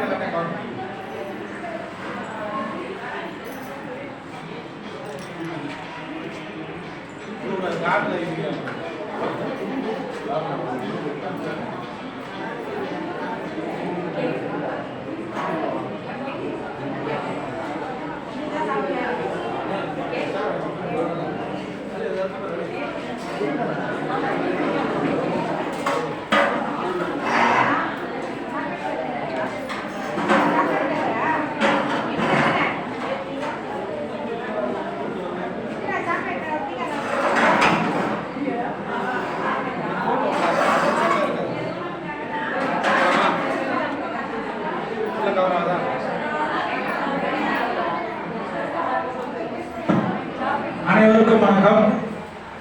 அனைவருக்கும்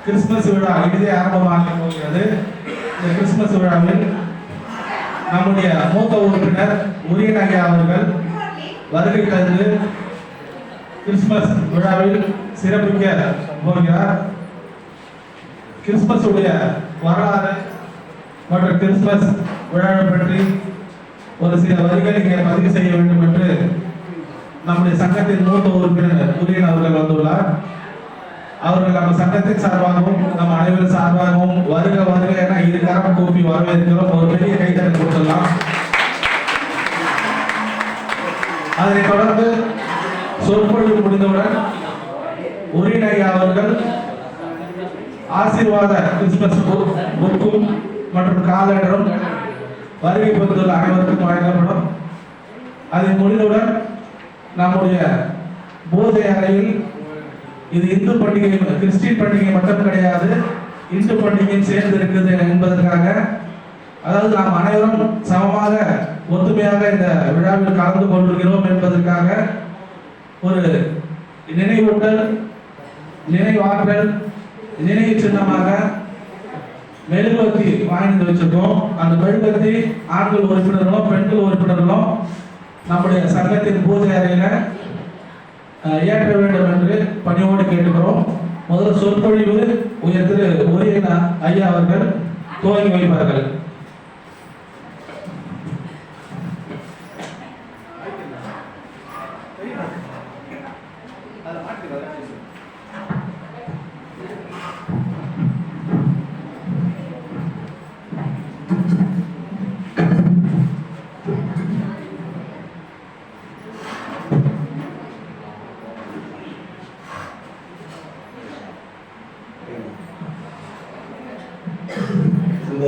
கிறிஸ்துமஸ் விழா இனிதே ஆரம்பமாக போகிறது இந்த கிறிஸ்துமஸ் விழாவில் நம்முடைய மூத்த உறுப்பினர் உரியன் அவர்கள் வருகை தந்து கிறிஸ்துமஸ் விழாவில் சிறப்பிக்க போகிறார். கிறிஸ்துமஸ் உடைய வரலாறு மற்றும் கிறிஸ்துமஸ் விழாவை பற்றி ஒரு சில வரிகளை இங்கே பதிவு செய்ய வேண்டும் என்று நம்முடைய சங்கத்தின் மூத்த உறுப்பினர் உரியன் அவர்கள் வந்துள்ளார். அவர்கள் நம்ம சங்கத்தின் சார்பாகவும் நம்ம அனைவரும் சார்பாகவும் வருக வருக என இரு கரம் கூப்பி வரவேற்கிறோம். ஒரு பெரிய கைத்தறி கொடுத்துடலாம். அதனைத் தொடர்ந்து சொற்பொழிவு முடிந்தவுடன் உரியன் அவர்கள் ஆசீர்வாத கிறிஸ்துமஸ் புக்கும் மற்றும் காலண்டரும் வருகை பொறுத்துள்ள அனைவருக்கும் வழங்கப்படும். அதை முடிந்தவுடன் நம்முடைய பூஜை அறையில் இது இந்து பண்டிகை கிறிஸ்டின் பண்டிகை மட்டும் கிடையாது. இந்து பண்டிகையும் சேர்ந்து இருக்குது என்பதற்காக. அதாவது நாம் அனைவரும் சமமாக ஒத்துமையாக இந்த விழாவில் கலந்து கொண்டிருக்கிறோம் என்பதற்காக ஒரு நினைவூட்டல் நினைவாற்றல் நினைவு சின்னமாக மெழுகுவர்த்தி வாங்கி வச்சிருக்கோம். அந்த மெழுகுவர்த்தி ஆண்கள் உறுப்பினர்களும் பெண்கள் உறுப்பினர்களும் நம்முடைய சங்கத்தின் பூஜை அறையில ஏற்ற வேண்டும் என்று பணியோடு கேட்டுக்கிறோம் முதல் சொற்பொழிவு உயர் திரு உரியன் ஐயா அவர்கள் துவங்கி வைப்பார்கள் இந்த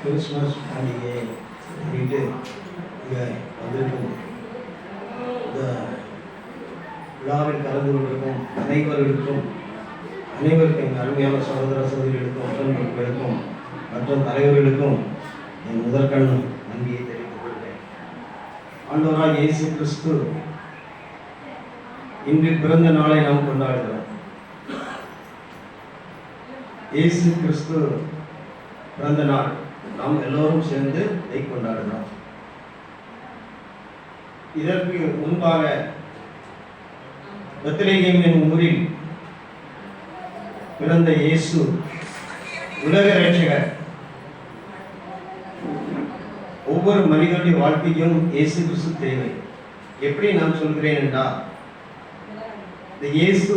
கிறிஸ்மஸ் பண்டிகை அப்படின்ட்டு இங்கே வந்திருக்கும் இந்த விழாவில் கலந்து கொண்டிருக்கும் அனைவர்களுக்கும் அனைவருக்கும் எங்கள் அருமையான சகோதர சகோதரிகளுக்கும் உடன்பிறப்புகளுக்கும் மற்றும் தலைவர்களுக்கும் என் முதற்கண் நன்றியை தெரிவித்துக் கொள்கிறேன். ஆண்டவராக இயேசு கிறிஸ்து இன்று பிறந்த நாளை நாம் கொண்டாடுகிறோம். இயேசு கிறிஸ்து பிறந்த நாள். நாம் எல்லோரும் சேர்ந்து இதை கொண்டாடுகிறோம் இதற்கு முன்பாக பெத்லேகேம் என்னும் ஊரில் பிறந்த இயேசு உலக ரட்சகர். ஒவ்வொரு மனிதனுடைய வாழ்க்கைக்கும் இயேசு கிறிஸ்து தேவை. எப்படி நான் சொல்கிறேன் என்றால் இந்த இயேசு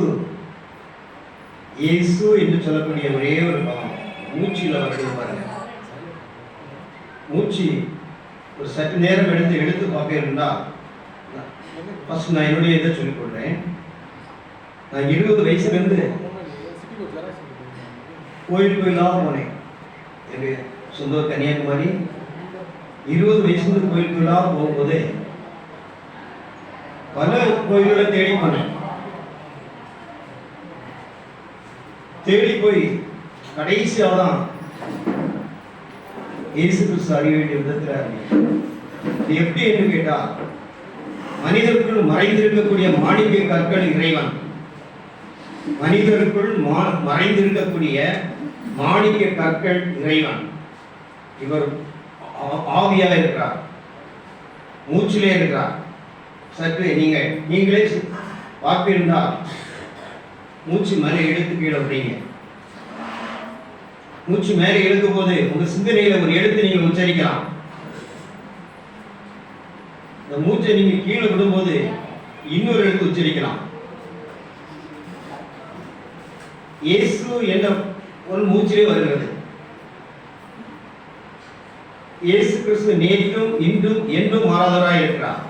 இயேசு என்று சொல்லக்கூடிய ஒரே ஒரு பதம் மூச்சில் வருது பாருங்க. மூச்சு ஒரு சற்று நேரம் எடுத்து எடுத்து பார்ப்பீங்கன்னா ஃபஸ்ட் நான் என்னுடைய இதை சொல்லிக் கொள்றேன். நான் இருபது வயசுலேருந்து கோயில் கோயிலாக போனேன். எங்கள் சொந்த கன்னியாகுமரி. இருபது வயசுலேருந்து கோயில் கோயிலாக போகும்போது பல கோயில்களை தேடி போனேன். தேடி போய் கடைசியாக தான் இயேசு கிறிஸ்து அறிய வேண்டிய விதத்தில் இது எப்படி என்று கேட்டால் மனிதருக்குள் மறைந்திருக்கக்கூடிய மாணிக்க கற்கள் இறைவன். மனிதருக்குள் மா- மறைந்திருக்கக்கூடிய மாணிக்க கற்கள் இறைவன். இவர் ஆவியாக இருக்கிறார். மூச்சிலே இருக்கிறார். சற்று நீங்கள் நீங்களே பார்ப்பிருந்தால் மூச்சு மேலே எழுத்து கீழே அப்படிங்க மூச்சு மேலே இழுக்கும் போது உங்க சிந்தனையில ஒரு எழுத்து நீங்க உச்சரிக்கலாம். இந்த மூச்சை நீங்க கீழே விடும்போது இன்னொரு எழுத்து உச்சரிக்கலாம். இயேசு என்ற ஒரு மூச்சிலே வருகிறது. இயேசு கிறிஸ்து நேற்றும் இன்றும் என்றும் மாறாதவராய் இருக்கிறார்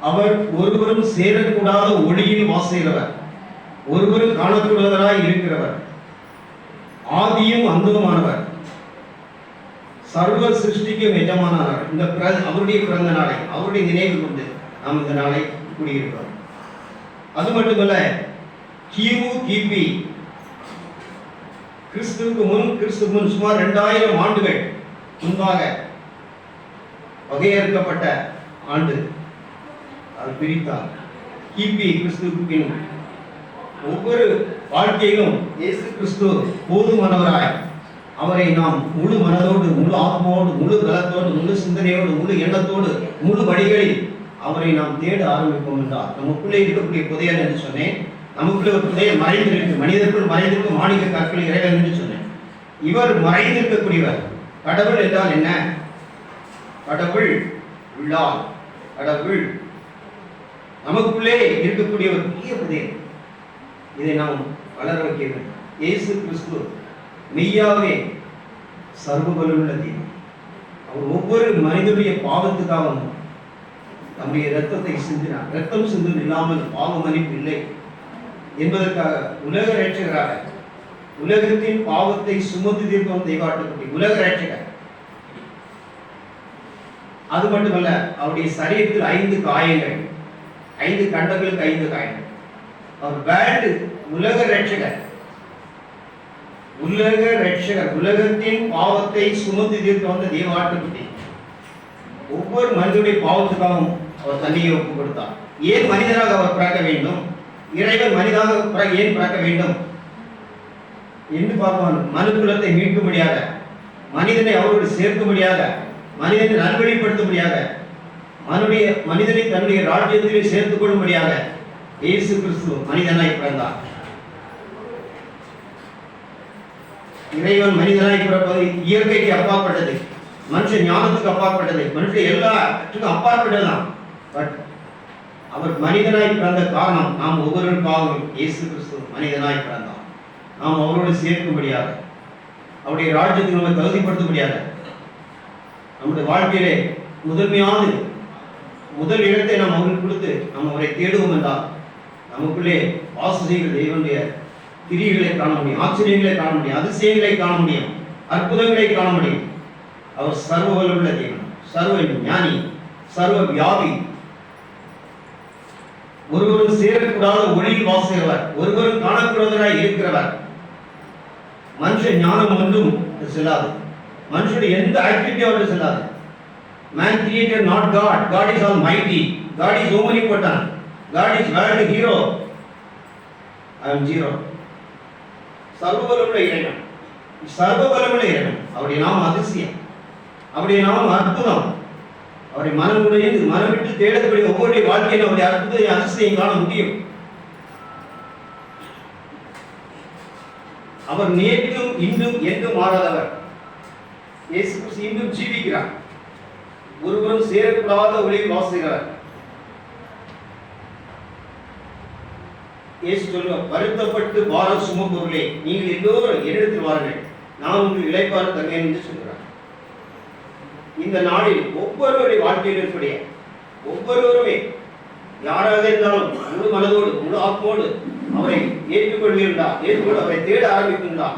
அவர் ஒருவரும் சேரக்கூடாத ஒளியில் வாசுகிறவர் ஒருவரும் காணக்கூடாதவராய் இருக்கிறவர். ஆதியும் அந்தமானவர் சர்வ சிருஷ்டிக்கும் எஜமானவர் இந்த பிற- அவருடைய பிறந்த நாளை அவருடைய நினைவு கொண்டு நாம் இந்த நாளை கூடியிருக்கிறோம். அது மட்டுமல்ல கிமு கிபி. கிறிஸ்துவுக்கு முன் கிறிஸ்து முன் சுமார் இரண்டாயிரம் ஆண்டுகள் முன்பாக வகையறுக்கப்பட்ட ஆண்டு. அது பிரித்தார் கிபி கிறிஸ்துவின் ஒவ்வொரு வாழ்க்கையிலும் இயேசு கிறிஸ்து போதுமானவராய். அவரை நாம் முழு மனதோடு முழு ஆத்மாவோடு முழு பலத்தோடு முழு சிந்தனையோடு முழு எண்ணத்தோடு முழு வழிகளில் அவரை நாம் தேட ஆரம்பிப்போம் என்றார். நமக்குள்ளே இருக்கக்கூடிய புதையல் என்று சொன்னேன். நமக்குள்ளே ஒரு புதையல் மறைந்திருக்கு மனிதர்கள் மறைந்திருக்கும் மாணிக்க கற்கள் இறைவன் என்று சொன்னேன். இவர் மறைந்திருக்கக்கூடியவர் கடவுள் என்றால் என்ன? கடவுள் உள்ளால் கடவுள் நமக்குள்ளே இருக்கக்கூடிய ஒரு பெரிய புதையல் இதை நாம் வளர வைக்க வேண்டும் இயேசு கிறிஸ்து மெய்யாவே சர்வபலமுள்ள தெய்வம் அவர் ஒவ்வொரு மனிதனுடைய பாவத்துக்காகவும் நம்முடைய ரத்தத்தை சிந்தினார். ரத்தம் சிந்து இல்லாமல் பாவ மன்னிப்பு இல்லை என்பதற்காக உலக ரட்சகராக உலகத்தின் பாவத்தை சுமந்து தீர்க்கும் தெய்வாட்டக்கூடிய உலக ரட்சகர். அது மட்டுமல்ல அவருடைய சரீரத்தில் ஐந்து காயங்கள் ஐந்து கண்டங்களுக்கு ஐந்து காயங்கள் அவர் பேண்டு உலக ரட்சகர். உலக ரட்சகர். உலகத்தின் பாவத்தை சுமந்து தீர்க்க வந்த தெய்வாட்டுக்குட்டி ஒவ்வொரு மனிதனுடைய பாவத்துக்காகவும் அவர் தண்ணியை ஒப்பு கொடுத்தார். ஏன் மனிதனாக அவர் பிறக்க வேண்டும்? இறைவன் மனிதாக பிற- ஏன் பிறக்க வேண்டும்? என்று பார்ப்பான் மனுக்குலத்தை மீட்க முடியாத மனிதனை அவரோடு சேர்க்க முடியாத மனிதனை நல்வழிப்படுத்த முடியாத மனுடைய மனிதனை தன்னுடைய ராஜ்யத்திலே சேர்த்துக் கொள்ளும்படியாக இயேசு கிறிஸ்து மனிதனாய் பிறந்தார். இறைவன் மனிதனாய் பிறப்பது இயற்கைக்கு அப்பாற்பட்டது. மனுஷன் ஞானத்துக்கு அப்பாற்பட்டது. மனுஷன் எல்லாத்துக்கும் அப்பாற்பட்டதுதான். பட் அவர் மனிதனாய் பிறந்த காரணம் நாம் ஒவ்வொருவருக்காகவும் இயேசு கிறிஸ்து மனிதனாய் பிறந்தார். நாம் அவரோடு சேர்க்கும்படியாக அவருடைய ராஜ்யத்தை நம்ம தகுதிப்படுத்த முடியாத நம்முடைய வாழ்க்கையிலே முதன்மையானது முதல் இடத்தை நாம் அவருக்கு கொடுத்து நாம் அவரை தேடுவோம் என்றால் நமக்குள்ளே வாசம் செய்கிற தெய்வனுடைய கிரிகளை காண முடியும் ஆச்சரியங்களை காண முடியும் அதிசயங்களை காண முடியும் அற்புதங்களை காண முடியும். அவர் சர்வ உள்ள தெய்வம் சர்வ ஞானி சர்வ வியாபி. ஒருவரும் சேரக்கூடாத ஒளியில் வாசுகிறவர் ஒருவரும் காணக்கூடாதவராய் இருக்கிறவர். மனுஷ ஞானம் ஒன்றும் செல்லாது. மனுஷனுடைய எந்த ஆக்டிவிட்டி அவர்கள் செல்லாது. Man creator not God God is almighty God is omnipotent God is world hero I zero சர்வபலமுள்ள இறைவன். சர்வபலமுள்ள இறைவன். அவருடைய நாமம் அதிசயம். அவருடைய நாமம் அற்புதம். அவருடைய மனம் உடைந்து மனம் விட்டு தேடக்கூடிய ஒவ்வொருடைய வாழ்க்கையில் அவருடைய அற்புத அதிசயம் காண முடியும். அவர் நேற்றும் இன்றும் என்றும் மாறாதவர் இயேசு இன்றும் ஜீவிக்கிறார். ஒருவரும் சேரக்கூடாத ஒளி வாசுகிறார் இயேசு சொல்லுவார் வருத்தப்பட்டு பாரம் சுமப்பொருளே நீங்கள் எல்லோரும் என்னிடத்தில் வாருங்கள். நான் உங்கள் இளைப்பாறு தருவேன் என்று சொல்கிறார் இந்த நாளில் ஒவ்வொருவருடைய வாழ்க்கையில் இருக்கக்கூடிய ஒவ்வொருவருமே யாராக இருந்தாலும் முழு மனதோடு முழு ஆக்கோடு அவரை ஏற்றுக்கொள்வீர்களா? ஏற்றுக்கொண்டு அவரை தேட ஆரம்பிக்கின்றா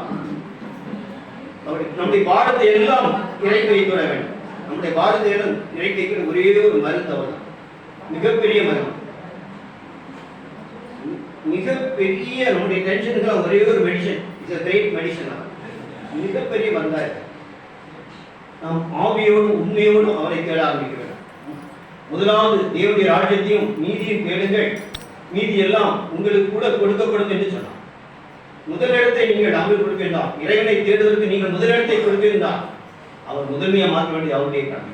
அவருடைய நம்முடைய பாடத்தை எல்லாம் இறக்கி வைத்துவிட வேண்டும். நம்முடைய பாரத்தை எல்லாம் ஒரே ஒரு மருந்து அவர்தான் மிகப்பெரிய மருந்து. மிகப்பெரிய நம்முடைய டென்ஷனுக்கு ஒரே ஒரு medicine it's a great medicine அவர் மிகப்பெரிய மருந்தா இருக்கு நாம் ஆவியோடும் உண்மையோடும் அவரை தேட ஆரம்பிக்க வேண்டும் முதலாவது தேவனுடைய ராஜ்யத்தையும் நீதியும் தேடுங்கள். மீதி எல்லாம் உங்களுக்கு கூட கொடுக்கப்படும் என்று சொன்னார். முதலிடத்தை நீங்கள் நாங்கள் கொடுக்க வேண்டாம் இறைவனை தேடுவதற்கு நீங்கள் முதலிடத்தை கொடுக்கின்றார். அவர் முதன்மையை மாற்ற வேண்டிய அவருடைய கடமை.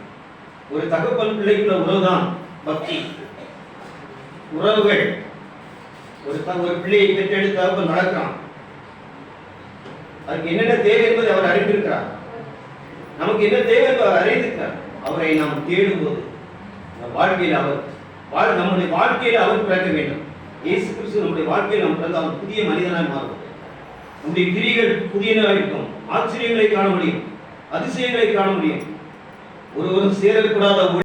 ஒரு தகப்பன் பிள்ளைக்குள்ள உறவுதான் பக்தி. உறவுகள். ஒரு த- ஒரு பிள்ளையை பெற்றெடுத்து தகப்பன் நடக்கிறான் அதுக்கு என்னென்ன தேவை என்பதை அவர் அறிந்திருக்கிறார். நமக்கு என்ன தேவை என்பதை அவர் அறிந்திருக்கிறார். அவரை நாம் தேடும்போது வாழ்க்கையில் அவர் வாழ் நம்முடைய வாழ்க்கையில் அவர் பிறக்க வேண்டும். இயேசு கிறிஸ்து நம்முடைய வாழ்க்கையில் நாம் பிறந்த அவர் புதிய மனிதனாய் மாறுவோம் நம்முடைய கிரிகள் புதியனாக இருக்கும். ஆச்சரியங்களை காண முடியும். அதிசயங்களை காண முடியும். ஒருவரும் சேரக்கூடாத